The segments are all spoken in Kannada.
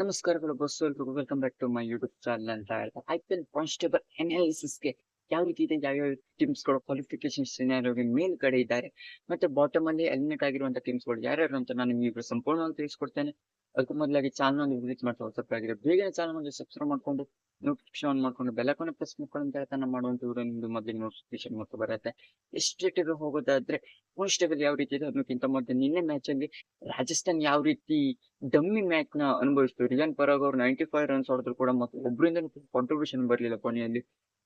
ನಮಸ್ಕಾರಗಳು ಬಸ್ ಎಲ್ರಿಗೂ. Welcome back to my YouTube channel ಅಂತ ಹೇಳ್ತಾ. ಐ ಪಿ ಎಲ್ ಕಾನ್ಸ್ಟೇಬಲ್ ಅನಾಲಿಸಿಸ್ಗೆ ಯಾವ ರೀತಿ ಇದೆ ಯಾವ್ಯಾವ ಟೀಮ್ಸ್ಗಳು ಕ್ವಾಲಿಫಿಕೇಶನ್ ಸಿನಾರಿಯೋಗೆ ಮೇಲ್ಗಡೆ ಇದ್ದಾರೆ. ಮತ್ತೆ ಬಾಟಮ್ ಅಲ್ಲಿ ಎಲಿಮಿನೇಟ್ ಟೀಮ್ಸ್ ಟೀಮ್ಸ್ಗಳು ಯಾರ್ಯಾರು ಅಂತ ನಾನು ನಿಮಗೆ ಸಂಪೂರ್ಣವಾಗಿ ತಿಳಿಸ್ಕೊಡ್ತೇನೆ. ಅದಕ್ಕೂ ಮೊದಲಾಗಿ ಚಾನಲ್ ವಿಸಿಟ್ ಮಾಡ್ತಾ ಆಗಿದೆ ಬೇಗ ಚಾನಲ್ ಒಂದು ಸಬ್ಸ್ಕ್ರೈಬ್ ಮಾಡ್ಕೊಂಡು ನೋಟಿಫಿಕೇಶನ್ ಆನ್ ಮಾಡ್ಕೊಂಡು ಬೆಲ್ಲಕೋನ ಪ್ರೆಸ್ ಮಾಡ್ಕೊಂಡು ಅಂತ ಹೇಳ್ತಾ ಮಾಡುವಂತ ವಿಡಿಯೋ ನಿಮ್ದು ಮೊದಲಿಗೆ ನೋಟಿಫಿಕೇಶನ್ ಮತ್ತು ಬರುತ್ತೆ. ಎಷ್ಟು ಹೋಗೋದಾದ್ರೆ ಕಾನ್ಸ್ಟೇಬಲ್ ಯಾವ ರೀತಿ ಇದೆ ಅನ್ನೋಕ್ಕಿಂತ ಮೊದಲು ನಿನ್ನೆ ಮ್ಯಾಚ್ ಅಲ್ಲಿ ರಾಜಸ್ಥಾನ್ ಯಾವ ರೀತಿ ಡಮ್ಮಿ ಮ್ಯಾಚ್ನ ಅನುಭವಿಸ್ತು. ರಿಜನ್ ಪರಾಗ್ ಅವ್ರು ನೈಂಟಿ ಫೈವ್ ರನ್ಸ್ ಹೊಡೆದ್ರು ಕೂಡ ಮತ್ತೆ ಒಬ್ಬರಿಂದ ಕಾಂಟ್ರಿಬ್ಯೂಷನ್ ಬರಲಿಲ್ಲ ಕೊನೆಯಲ್ಲಿ.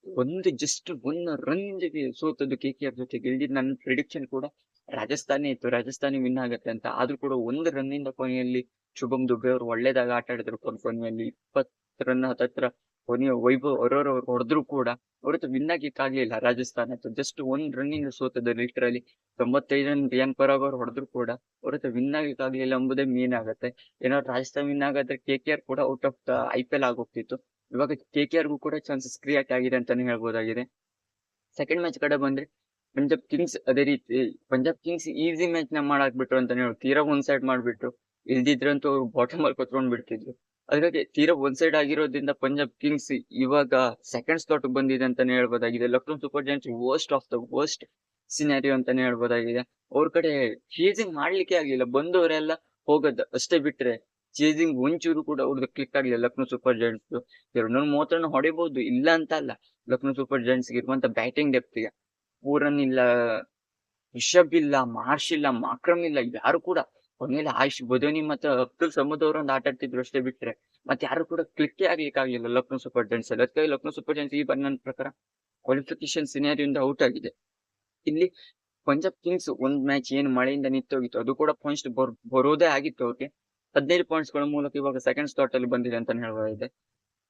ಒಂದು ಜಸ್ಟ್ ಒನ್ ರನ್ ಜೊತೆ ಸೋತದ್ದು ಕೆ ಕೆ ಆರ್ ಜೊತೆ ಗೆಲ್ದಿದ್ ನನ್ನ ಪ್ರಿಡಿಕ್ಷನ್ ಕೂಡ ರಾಜಸ್ಥಾನೇ ಇತ್ತು. ರಾಜಸ್ಥಾನಿ ವಿನ್ ಆಗತ್ತೆ ಅಂತ. ಆದ್ರೂ ಕೂಡ ಒಂದು ರನ್ ಇಂದ ಕೊನೆಯಲ್ಲಿ ಶುಭಮ್ ದುಬೆ ಅವ್ರು ಒಳ್ಳೇದಾಗ ಆಟ ಆಡಿದ್ರು ಕೊನೆ- ಕೊನೆಯಲ್ಲಿ. ಇಪ್ಪತ್ತು ರನ್ ಹತ್ತತ್ರ ಕೊನೆಯ ವೈಭವ್ ಅವರವ್ರು ಹೊಡೆದ್ರು ಕೂಡ ಅವ್ರದ್ದು ವಿನ್ ಆಗ್ಲಿಲ್ಲ ರಾಜಸ್ಥಾನ ಜಸ್ಟ್ ಒಂದ್ ರನ್ನಿಂಗ್ ಸೋತದ್ದು ಲಿಟ್ರಲಿ ತೊಂಬತ್ತೈದು ರನ್ ರಿಯಾನ್ ಪರಾಗ್ ಅವ್ರು ಹೊಡೆದ್ರು ಕೂಡ ಅವ್ರದ್ದು ವಿನ್ ಆಗ್ಲಿಲ್ಲ ಎಂಬುದೇ ಮೇನ್ ಆಗತ್ತೆ. ಏನಾದ್ರು ರಾಜಸ್ಥಾನ್ ವಿನ್ ಆಗಾದ್ರೆ ಕೆ ಕೆ ಆರ್ ಕೂಡ out of the I P L ಆಗೋಗ್ತಿತ್ತು. ಇವಾಗ ಕೆ ಕೆ ಆರ್ಗೂ ಕೂಡ ಚಾನ್ಸಸ್ ಕ್ರಿಯೇಟ್ ಆಗಿದೆ ಅಂತಾನೆ ಹೇಳ್ಬೋದಾಗಿದೆ. ಸೆಕೆಂಡ್ ಮ್ಯಾಚ್ ಕಡೆ ಬಂದ್ರೆ ಪಂಜಾಬ್ ಕಿಂಗ್ಸ್ ಅದೇ ರೀತಿ, ಪಂಜಾಬ್ ಕಿಂಗ್ಸ್ ಈಸಿ ಮ್ಯಾಚ್ನ ಮಾಡಾಕ್ಬಿಟ್ರು ಅಂತಾನೆ ಹೇಳಿ ತೀರಾ ಒಂದ್ ಸೈಡ್ ಮಾಡ್ಬಿಟ್ರು. ಇಲ್ದಿದ್ರಂತೂ ಅವ್ರು ಬಾಟಮ್ ಅಲ್ಲಿ ಕೊತ್ಕೊಂಡ್ ಬಿಡ್ತಿದ್ರು. ಅದ್ರಾಗೆ ತೀರಾ ಒಂದ್ ಸೈಡ್ ಆಗಿರೋದ್ರಿಂದ ಪಂಜಾಬ್ ಕಿಂಗ್ಸ್ ಇವಾಗ ಸೆಕೆಂಡ್ ಸ್ಲಾಟ್ ಬಂದಿದೆ ಅಂತಾನೆ ಹೇಳ್ಬೋದಾಗಿದೆ. Lucknow Super Giants worst of the worst scenario ಅಂತಾನೆ ಹೇಳ್ಬೋದಾಗಿದೆ. ಅವ್ರ ಕಡೆ ಚೇಸಿಂಗ್ ಮಾಡ್ಲಿಕ್ಕೆ ಆಗ್ಲಿಲ್ಲ. ಬಂದವರೆಲ್ಲ ಹೋಗೋದು ಅಷ್ಟೇ ಬಿಟ್ರೆ ಚೇಸಿಂಗ್ ಒಂಚೂರು ಕೂಡ ಅವ್ರದ್ದು ಕ್ಲಿಕ್ ಆಗಲಿಲ್ಲ ಲಕ್ನೋ ಸೂಪರ್ ಜೈಂಟ್ಸ್ ಮೂವತ್ತು ರನ್ ಹೊಡಿಬಹುದು ಇಲ್ಲ ಅಂತ ಅಲ್ಲ. ಲಕ್ನೋ ಸೂಪರ್ ಜೈಂಟ್ಸ್ ಇರುವಂತ ಬ್ಯಾಟಿಂಗ್ ಡೆಪ್ತ್ಗೆ. ಪೂರನ್ ಇಲ್ಲ ರಿಷಬ್ ಇಲ್ಲ ಮಾರ್ಷ್ ಇಲ್ಲ, ಮಾಕ್ರಮ್ ಇಲ್ಲ, ಯಾರು ಕೂಡ ಕೊನೆಯಲ್ಲಿ ಆಯುಷ್ ಬದೋನಿ ಮತ್ತೆ ಅಬ್ದುಲ್ ಸಮದ್ ಒಂದು ಆಟ ಆಡ್ತಿದ್ರು ಅಷ್ಟೇ ಬಿಟ್ರೆ. ಮತ್ತೆ ಯಾರು ಕೂಡ ಕ್ಲಿಕ್ಕೇ ಆಗ್ಲಿಕ್ಕೆ ಲಕ್ನೋ ಸೂಪರ್ ಜಾಯಿಂಟ್ಸ್ ಅಲ್ಲಿ ಅದಕ್ಕಾಗಿ ಲಕ್ನೋ ಸೂಪರ್ ಜಾಯಿಂಟ್ಸ್ ಈ ನನ್ನ ಪ್ರಕಾರ ಕ್ವಾಲಿಫಿಕೇಶನ್ ಸಿನಾರಿಯಿಂದ ಔಟ್ ಆಗಿದೆ. ಇಲ್ಲಿ ಪಂಜಾಬ್ ಕಿಂಗ್ಸ್ ಒಂದ್ ಮ್ಯಾಚ್ ಏನ್ ಮಳೆಯಿಂದ ನಿಂತೋಗಿತ್ತು, ಅದು ಕೂಡ ಪಾಯಿಂಟ್ಸ್ ಬರೋದೇ ಆಗಿತ್ತು ಅವ್ರಿಗೆ. ಹದಿನೈದು ಪಾಯಿಂಟ್ಸ್ಗಳ ಮೂಲಕ ಇವಾಗ ಸೆಕೆಂಡ್ ಸ್ಲಾಟ್ ಅಲ್ಲಿ ಬಂದಿದೆ ಅಂತ ಹೇಳಿದೆ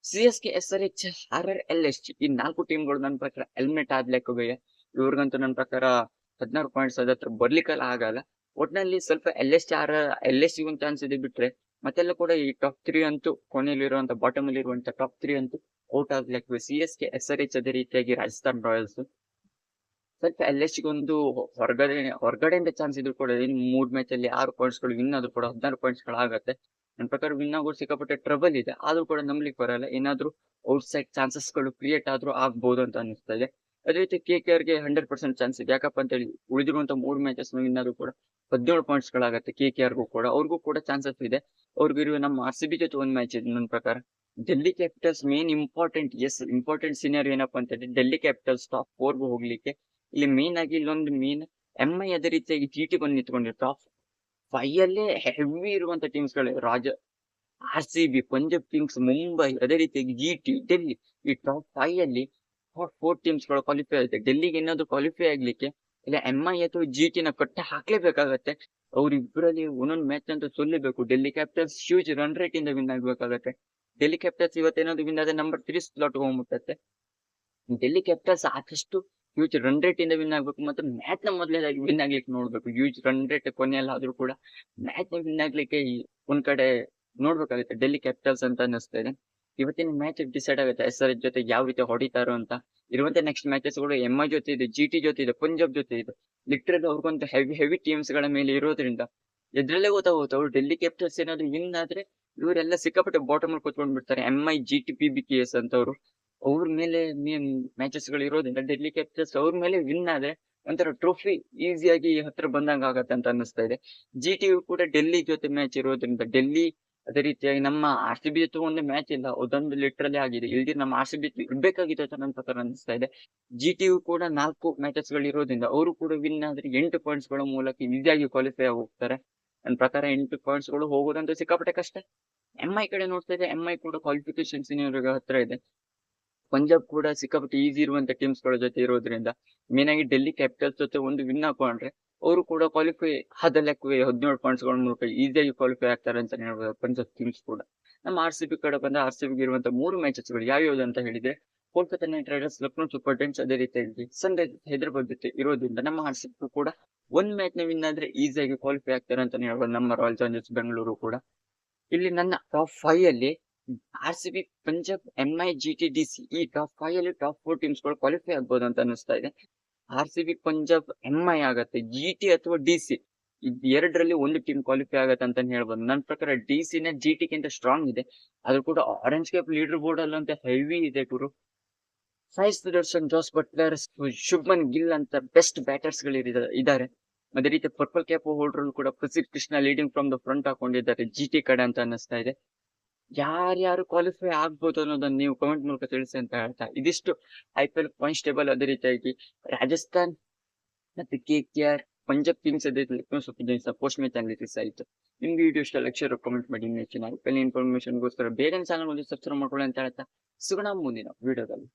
C S K S R H R R L S ಈ ನಾಲ್ಕು ಟೀಮ್ಗಳು ನನ್ನ ಪ್ರಕಾರ ಹೆಲ್ಮೆಟ್ ಆದ್ಲೆಕ್ಕೆ ಇವ್ರಿಗಂತೂ ನನ್ನ ಪ್ರಕಾರ ಹದಿನಾರು ಪಾಯಿಂಟ್ಸ್ ಅದ ಹತ್ರ ಬರ್ಲಿಕ್ಕೆಲ್ಲ ಆಗಲ್ಲ. ಒಟ್ನಲ್ಲಿ ಸ್ವಲ್ಪ L S R L S chance ಇದೆ ಬಿಟ್ರೆ ಮತ್ತೆಲ್ಲ ಕೂಡ ಈ ಟಾಪ್ ತ್ರೀ ಅಂತೂ ಕೊನೆಯಲ್ಲಿರುವಂತ ಬಾಟಮ್ ಅಲ್ಲಿ ಇರುವಂತ ಟಾಪ್ ತ್ರೀ ಅಂತೂ ಔಟ್ ಆಗ್ಲಿಕ್ಕೆ C S K S R H ಅದೇ ರೀತಿಯಾಗಿ ರಾಜಸ್ಥಾನ್ ರಾಯಲ್ಸ್ ಸ್ವಲ್ಪ ಎಲ್ ಎಸ್ ಒಂದು ಹೊರಗಡೆ, ಹೊರಗಡೆಯಿಂದ ಚಾನ್ಸ್ ಇದ್ರು ಕೂಡ ಇನ್ ಮೂರ್ ಮ್ಯಾಚ್ ಅಲ್ಲಿ ಆರು ಪಾಯಿಂಟ್ಸ್ಗಳು ವಿನ್ ಆದ್ರೂ ಕೂಡ ಹದಿನಾರು ಪಾಯಿಂಟ್ಸ್ಗಳು ಆಗುತ್ತೆ. ನನ್ನ ಪ್ರಕಾರ ವಿನ್ ಆಗೋದು ಸಿಕ್ಕಾಪಟ್ಟೆ ಟ್ರಬಲ್ ಇದೆ. ಆದ್ರೂ ಕೂಡ ನಂಬಲಿಕ್ಕೆ ಬರಲ್ಲ. ಏನಾದ್ರೂ ಔಟ್ ಸೈಡ್ ಚಾನ್ಸಸ್ಗಳು ಕ್ರಿಯೇಟ್ ಆದ್ರೂ ಆಗ್ಬಹುದು ಅಂತ ಅನಿಸ್ತಾ ಇದೆ ಅದೇ ರೀತಿ ಕೆ ಕೆ ಆರ್ಗೆ ಹಂಡ್ರೆಡ್ ಪರ್ಸೆಂಟ್ ಚಾನ್ಸ್ ಇದೆ. ಯಾಕಪ್ಪ ಅಂತ ಹೇಳಿ ಉಳಿದಿರುವಂತ ಮೂರು ಮ್ಯಾಚಸ್ ಇನ್ನಾದ್ರೂ ಕೂಡ ಹದಿನೇಳು ಪಾಯಿಂಟ್ಸ್ ಗಳಾಗತ್ತೆ ಕೆ ಕೆ ಆರ್ಗೂ ಕೂಡ. ಅವ್ರಿಗೂ ಕೂಡ ಚಾನ್ಸಸ್ ಇದೆ. ಅವ್ರಿಗೂ ಇರುವ ನಮ್ಮ ಆರ್ ಸಿ ಬಿ ಜೊತೆ ಒಂದು ಮ್ಯಾಚ್ ಇದೆ ನನ್ನ ಪ್ರಕಾರ. Delhi Capitals main important S important senior ಏನಪ್ಪಾ ಅಂತ ಹೇಳಿ ಡೆಲ್ಲಿ ಕ್ಯಾಪಿಟಲ್ಸ್ ಟಾಪ್ ಫೋರ್ಗೂ ಹೋಗ್ಲಿಕ್ಕೆ. ಇಲ್ಲಿ ಮೇನ್ ಆಗಿ ಇಲ್ಲೊಂದು ಮೇನ್ ಎಂ ಐ ಅದೇ ರೀತಿಯಾಗಿ ಜಿ ಟಿ ಬಂದು ನಿಂತ್ಕೊಂಡಿರೋ ಟಾಪ್ ಫೈವ್ ಅಲ್ಲೇ ಹೆವಿ ಇರುವಂತ ಟೀಮ್ಸ್ ಗಳೇ. ರಾಜ R C B Punjab Kings, Mumbai, ಅದೇ ರೀತಿಯಾಗಿ ಜಿ ಟಿ ಡೆಲ್ಲಿ ಈ ಟಾಪ್ ಫೈವ್ ಅಲ್ಲಿ ಟಾಪ್ ಫೋರ್ ಟೀಮ್ಸ್ಗಳು ಕ್ವಾಲಿಫೈ ಆಗುತ್ತೆ. ಡೆಲ್ಲಿಗೆ ಏನಾದ್ರು ಕ್ವಾಲಿಫೈ ಆಗ್ಲಿಕ್ಕೆ, ಇಲ್ಲ ಎಂ ಐ ಅಥವಾ ಜಿ ಟಿನ ಕಟ್ಟ ಹಾಕ್ಲೇಬೇಕಾಗತ್ತೆ. ಅವ್ರಿಬ್ರಲ್ಲಿ ಒಂದೊಂದು ಮ್ಯಾಚ್ ಅಂತ ಸೊಲ್ಲಿಬೇಕು. Delhi Capitals huge run rate ಇಂದ ವಿನ್ ಆಗ್ಬೇಕಾಗತ್ತೆ. ಡೆಲ್ಲಿ ಕ್ಯಾಪಿಟಲ್ಸ್ ಇವತ್ತೇನಾದ್ರು ವಿನ್ ಆದ್ರೆ ನಂಬರ್ ತ್ರೀ ಸ್ಲಾಟ್ ಹೋಗ್ಬಿಟ್ಟತ್ತೆ. ಡೆಲ್ಲಿ ಕ್ಯಾಪಿಟಲ್ಸ್ ಆದಷ್ಟು ಹ್ಯೂಜ್ ರನ್ ರೇಟ್ ಇಂದ ವಿನ್ ಆಗ್ಬೇಕು. ಮತ್ತೆ ಮ್ಯಾಚ್ನ ಮೊದಲೇದಾಗಿ ವಿನ್ ಆಗ್ಲಿಕ್ಕೆ ನೋಡ್ಬೇಕು. ಹ್ಯೂಜ್ ರನ್ ರೇಟ್ ಕೊನೆಯಲ್ಲಿ ಆದ್ರೂ ಕೂಡ ಮ್ಯಾಚ್ನ ವಿನ್ ಆಗ್ಲಿಕ್ಕೆ ಒಂದ್ ಕಡೆ ನೋಡ್ಬೇಕಾಗುತ್ತೆ. ಡೆಲ್ಲಿ ಕ್ಯಾಪಿಟಲ್ಸ್ ಅಂತ ಅನಿಸ್ತಾ ಇದೆ. ಇವತ್ತಿನ ಮ್ಯಾಚ್ ಡಿಸೈಡ್ ಆಗುತ್ತೆ. ಎಸ್ ಆರ್ ಜೊತೆ ಯಾವ ರೀತಿ ಹೊಡಿತಾರೋ ಅಂತ. ಇರುವಂತ ನೆಕ್ಸ್ಟ್ ಮ್ಯಾಚಸ್ಗಳು ಎಂ ಐ ಜೊತೆ ಇದೆ, ಜಿ ಟಿ ಜೊತೆ ಇದೆ, ಪಂಜಾಬ್ ಜೊತೆ ಇದೆ. ಲಿಟ್ರಲ್ ಅವ್ರಿಗೊಂದು ಹೆವಿ ಹೆವಿ ಟೀಮ್ಸ್ಗಳ ಮೇಲೆ ಇರೋದ್ರಿಂದ ಎದ್ರಲ್ಲೇ ಗೊತ್ತಾಗುತ್ತೆ. ಅವ್ರು ಡೆಲ್ಲಿ ಕ್ಯಾಪಿಟಲ್ಸ್ ಏನಾದ್ರು ವಿನ್ ಆದ್ರೆ ಇವರೆಲ್ಲ ಸಿಕ್ಕಾಪಟ್ಟೆ ಬಾಟಮ್ ಅಲ್ಲಿ ಕೂತ್ಕೊಂಡ್ ಬಿಡ್ತಾರೆ. M I G T P B K S ಅಂತವ್ರು. ಅವ್ರ ಮೇಲೆ ಮ್ಯಾಚಸ್ಗಳು ಇರೋದ್ರಿಂದ ಡೆಲ್ಲಿ ಕ್ಯಾಪಿಟಲ್ಸ್ ಅವ್ರ ಮೇಲೆ ವಿನ್ ಆದ್ರೆ ಒಂಥರ ಟ್ರೋಫಿ ಈಸಿಯಾಗಿ ಹತ್ರ ಬಂದಂಗ ಆಗತ್ತೆ ಅಂತ ಅನಿಸ್ತಾ ಇದೆ. ಜಿ ಟಿ ಕೂಡ ಡೆಲ್ಲಿ ಜೊತೆ ಮ್ಯಾಚ್ ಇರೋದ್ರಿಂದ ಡೆಲ್ಲಿ ಅದೇ ರೀತಿಯಾಗಿ ನಮ್ಮ ಆರ್ ಸಿ ಬಿ ಒಂದು ಮ್ಯಾಚ್ ಇಲ್ಲ. ಅದೊಂದು ಲಿಟ್ರಲಿ ಆಗಿದೆ. ಇಲ್ಲಿ ನಮ್ಮ ಆರ್ ಸಿ ಬಿ ಇರ್ಬೇಕಾಗಿತ್ತು ಅಂತ ನನ್ನ ಪ್ರಕಾರ ಅನಿಸ್ತಾ ಇದೆ. ಜಿ ಟಿ ಯು ಕೂಡ ನಾಲ್ಕು ಮ್ಯಾಚಸ್ಗಳು ಇರೋದ್ರಿಂದ ಅವರು ಕೂಡ ವಿನ್ ಆದ್ರೆ ಎಂಟು ಪಾಯಿಂಟ್ಸ್ಗಳ ಮೂಲಕ ಈಸಿಯಾಗಿ ಕ್ವಾಲಿಫೈ ಹೋಗ್ತಾರೆ ನನ್ನ ಪ್ರಕಾರ ಎಂಟು ಪಾಯಿಂಟ್ಸ್ಗಳು ಹೋಗೋದಂತೂ ಸಿಕ್ಕಾಪಟ್ಟೆ ಕಷ್ಟ. ಎಂ ಐ ಕಡೆ ನೋಡ್ತಾ ಇದೆ ಎಂ ಐ ಕೂಡ ಕ್ವಾಲಿಫಿಕೇಶನ್ ಹತ್ರ ಇದೆ. ಪಂಜಾಬ್ ಕೂಡ ಸಿಕ್ಕಾಪಟ್ಟೆ ಈಸಿ ಇರುವಂತ ಟೀಮ್ಸ್ಗಳ ಜೊತೆ ಇರೋದ್ರಿಂದ ಮೇನ್ ಆಗಿ ಡೆಲ್ಲಿ ಕ್ಯಾಪಿಟಲ್ಸ್ ಜೊತೆ ಒಂದು ವಿನ್ ಹಾಕೊಂಡ್ರೆ ಅವರು ಕೂಡ ಕ್ವಾಲಿಫೈ ಲೆಕ್ಕವೇ ಹದಿನೇಳು ಪಾಯಿಂಟ್ಸ್ಗಳ ಮೂಲಕ ಈಸಿಯಾಗಿ ಕ್ವಾಲಿಫೈ ಆಗ್ತಾರೆ ಅಂತ ಹೇಳ್ಬೋದು ಪಂಜಾಬ್ ಟೀಮ್ಸ್ ಕೂಡ. ನಮ್ಮ ಆರ್ ಸಿ ಬಿ ಕಡೆ ಬಂದ ಆರ್ ಸಿ ಬಿಗೆ ಇರುವಂತ ಮೂರು ಮ್ಯಾಚಸ್ಗಳು ಯಾವ್ಯಾವ್ದು ಅಂತ ಹೇಳಿದ್ರೆ Kolkata Knight Riders, Lucknow Super Times ಅದೇ ರೀತಿಯಲ್ಲಿ ಸನ್ ರೈಸರ್ಸ್ ಹೈದರಾಬಾದ್ ಜೊತೆ ಇರೋದ್ರಿಂದ ನಮ್ಮ ಆರ್ ಸಿ ಬಿ ಕೂಡ ಒಂದ್ ಮ್ಯಾಚ್ನ ವಿನ್ ಆದ್ರೆ ಈಸಿಯಾಗಿ ಕ್ವಾಲಿಫೈ ಆಗ್ತಾರೆ ಅಂತ ಹೇಳ್ಬೋದು ನಮ್ಮ ರಾಯಲ್ ಚಾಲೆಂಜರ್ಸ್ ಬೆಂಗಳೂರು ಕೂಡ. ಇಲ್ಲಿ ನನ್ನ ಟಾಪ್ ಫೈವ್ ಅಲ್ಲಿ R C B Punjab M I G T D C ಈ ಟಾಪ್ ಫೈವ್ ಅಲ್ಲಿ ಟಾಪ್ ಫೋರ್ ಟೀಮ್ಸ್ಗಳು ಕ್ವಾಲಿಫೈ ಆಗ್ಬೋದು ಅಂತ ಅನಿಸ್ತಾ ಇದೆ. R C B Punjab M I ಆಗತ್ತೆ, ಜಿ ಟಿ ಅಥವಾ ಡಿ ಸಿ? ಎರಡರಲ್ಲಿ ಒಂದು ಟೀಮ್ ಕ್ವಾಲಿಫೈ ಆಗತ್ತೆ ಅಂತ ಹೇಳ್ಬೋದು. ನನ್ನ ಪ್ರಕಾರ ಡಿ ನ ಜಿ ಗಿಂತ ಸ್ಟ್ರಾಂಗ್ ಇದೆ. ಆದ್ರೂ ಕೂಡ ಆರೆಂಜ್ ಕ್ಯಾಪ್ ಲೀಡರ್ ಬೋರ್ಡ್ ಅಲ್ಲಂತ ಹೆವಿ ಇದೆ ಗುರು. ಸಾಯಿ ಸುದರ್ಶನ್ ಜೋಸ್ ಬಟ್ಲರ್ ಶುಭ್ಮನ್ ಗಿಲ್ ಅಂತ ಬೆಸ್ಟ್ ಬ್ಯಾಟರ್ಸ್ಗಳು ಇದ್ದಾರೆ ಅದೇ ರೀತಿ ಪರ್ಪಲ್ ಕ್ಯಾಪ್ ಹೋಲ್ಡರ್ ಕೂಡ Prasidh Krishna leading from the front ಹಾಕೊಂಡಿದ್ದಾರೆ. ಜಿ ಟಿ ಕಡೆ ಅಂತ ಅನ್ನಿಸ್ತಾ ಇದೆ. ಯಾರ್ಯಾರು ಕ್ವಾಲಿಫೈ ಆಗ್ಬೋದು ಅನ್ನೋದನ್ನ ನೀವು ಕಮೆಂಟ್ ಮೂಲಕ ತಿಳಿಸಿ ಅಂತ ಹೇಳ್ತಾ. ಇದಿಷ್ಟು I P L constable table ಅದೇ ರೀತಿಯಾಗಿ ರಾಜಸ್ಥಾನ್ ಮತ್ತೆ K K R Punjab Kings ಅದೇ Super Giants post match analysis ಆಯಿತು. ನಿಮ್ಗೆ ವಿಡಿಯೋ ಇಷ್ಟ ಲಕ್ಷ ಕಮೆಂಟ್ ಮಾಡಿ ನೆಚ್ಚಿನ ಐ ಪಿ ಎಲ್ ಇನ್ಫಾರ್ಮೇಶನ್ಗೋಸ್ಕರ ಬೇಗನೆ ಚಾನಲ್ ಒಂದು ಸಬ್ಸ್ಕ್ರೈಬ್ ಮಾಡ್ಕೊಳ್ಳಿ ಅಂತ ಹೇಳ್ತಾ. ಸಿಗೋಣ ಮುಂದಿನ ವಿಡಿಯೋದಲ್ಲಿ